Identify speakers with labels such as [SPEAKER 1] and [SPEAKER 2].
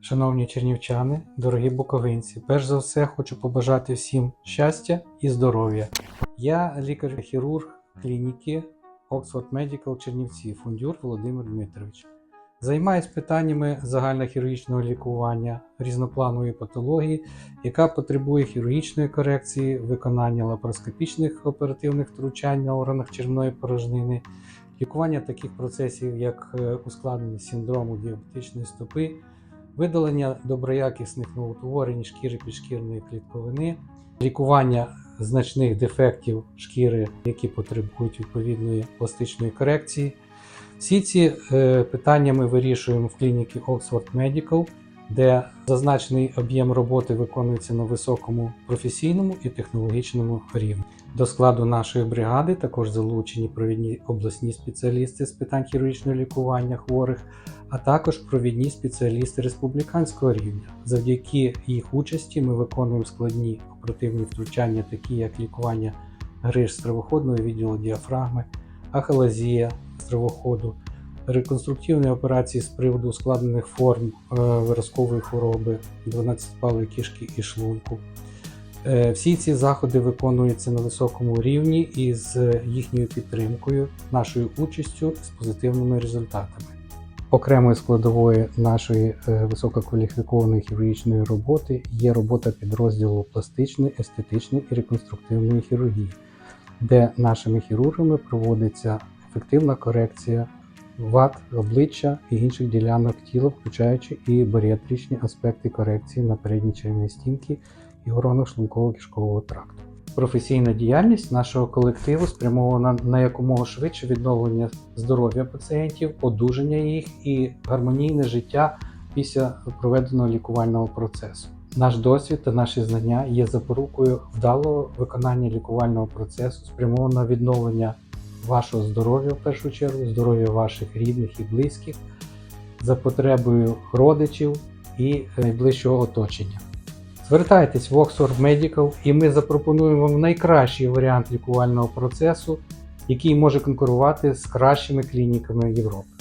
[SPEAKER 1] Шановні чернівчани, дорогі буковинці, перш за все хочу побажати всім щастя і здоров'я. Я лікар-хірург клініки Oxford Medical Чернівці, фундюр Володимир Дмитрович. Займаюсь питаннями загальнохірургічного лікування різнопланової патології, яка потребує хірургічної корекції, виконання лапароскопічних оперативних втручань на органах червної порожнини, лікування таких процесів, як е, ускладнення синдрому діабетичної стопи, видалення доброякісних новоутворень шкіри підшкірної клітковини, лікування значних дефектів шкіри, які потребують відповідної пластичної корекції. Всі ці е, питання ми вирішуємо в клініці Oxford Medical, де зазначений об'єм роботи виконується на високому професійному і технологічному рівні. До складу нашої бригади також залучені провідні обласні спеціалісти з питань хірургічного лікування хворих, а також провідні спеціалісти республіканського рівня. Завдяки їх участі ми виконуємо складні оперативні втручання, такі як лікування гриж стравоходного відділу діафрагми, ахалазія стравоходу, реконструктивні операції з приводу ускладнених форм е, виразкової хвороби 12-палої кишки і шлунку. Е, Всі ці заходи виконуються на високому рівні і з їхньою підтримкою, нашою участю з позитивними результатами. Окремою складовою нашої е, висококваліфікованої хірургічної роботи є робота підрозділу пластичної, естетичної і реконструктивної хірургії, де нашими хірургами проводиться ефективна корекція вад, обличчя і інших ділянок тіла, включаючи і баріатричні аспекти корекції на передній черевній стінки і органах шлунково-кишкового тракту. Професійна діяльність нашого колективу спрямована на якомога швидше відновлення здоров'я пацієнтів, одужання їх і гармонійне життя після проведеного лікувального процесу. Наш досвід та наші знання є запорукою вдалого виконання лікувального процесу, спрямованого на відновлення вашого здоров'я в першу чергу, здоров'я ваших рідних і близьких, за потребою родичів і найближчого оточення. Звертайтесь в Oxford Medical і ми запропонуємо вам найкращий варіант лікувального процесу, який може конкурувати з кращими клініками Європи.